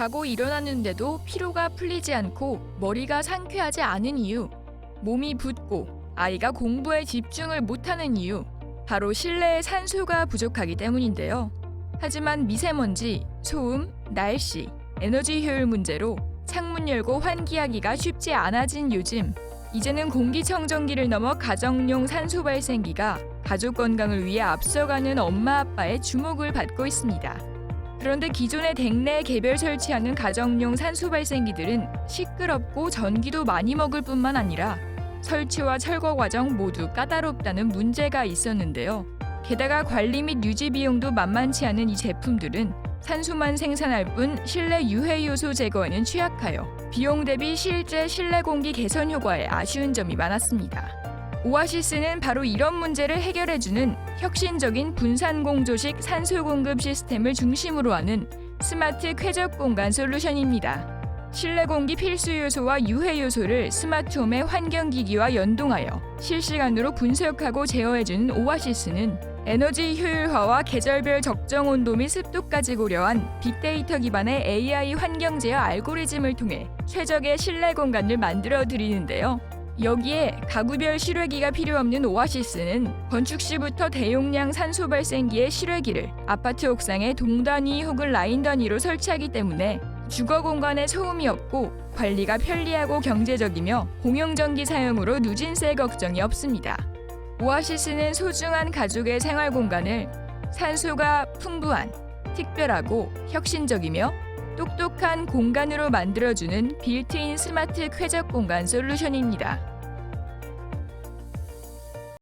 자고 일어났는데도 피로가 풀리지 않고 머리가 상쾌하지 않은 이유, 몸이 붓고 아이가 공부에 집중을 못하는 이유, 바로 실내에 산소가 부족하기 때문인데요. 하지만 미세먼지, 소음, 날씨, 에너지 효율 문제로 창문 열고 환기하기가 쉽지 않아진 요즘, 이제는 공기청정기를 넘어 가정용 산소 발생기가 가족 건강을 위해 앞서가는 엄마 아빠의 주목을 받고 있습니다. 그런데 기존의 댁내 개별 설치하는 가정용 산소 발생기들은 시끄럽고 전기도 많이 먹을 뿐만 아니라 설치와 철거 과정 모두 까다롭다는 문제가 있었는데요. 게다가 관리 및 유지 비용도 만만치 않은 이 제품들은 산소만 생산할 뿐 실내 유해 요소 제거에는 취약하여 비용 대비 실제 실내 공기 개선 효과에 아쉬운 점이 많았습니다. 오아시스는 바로 이런 문제를 해결해주는 혁신적인 분산 공조식 산소 공급 시스템을 중심으로 하는 스마트 쾌적 공간 솔루션입니다. 실내 공기 필수 요소와 유해 요소를 스마트홈의 환경 기기와 연동하여 실시간으로 분석하고 제어해주는 오아시스는 에너지 효율화와 계절별 적정 온도 및 습도까지 고려한 빅데이터 기반의 AI 환경 제어 알고리즘을 통해 최적의 실내 공간을 만들어 드리는데요. 여기에 가구별 실외기가 필요 없는 오아시스는 건축 시부터 대용량 산소 발생기의 실외기를 아파트 옥상에 동단위 혹은 라인 단위로 설치하기 때문에 주거 공간에 소음이 없고 관리가 편리하고 경제적이며 공용 전기 사용으로 누진세 걱정이 없습니다. 오아시스는 소중한 가족의 생활 공간을 산소가 풍부한 특별하고 혁신적이며 똑똑한 공간으로 만들어주는 빌트인 스마트 쾌적 공간 솔루션입니다.